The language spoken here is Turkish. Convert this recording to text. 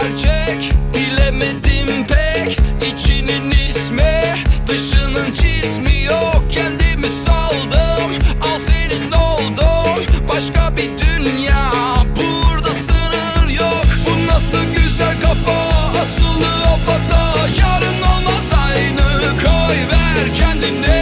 Gerçek Bilemedim pek. İçinin ismi Dışının cismi yok. Kendimi saldım Al senin oldum. Başka bir dünya Burada sınır yok. Bu nasıl güzel kafa Asılı havada Yarın olmaz aynı. Koy ver kendini.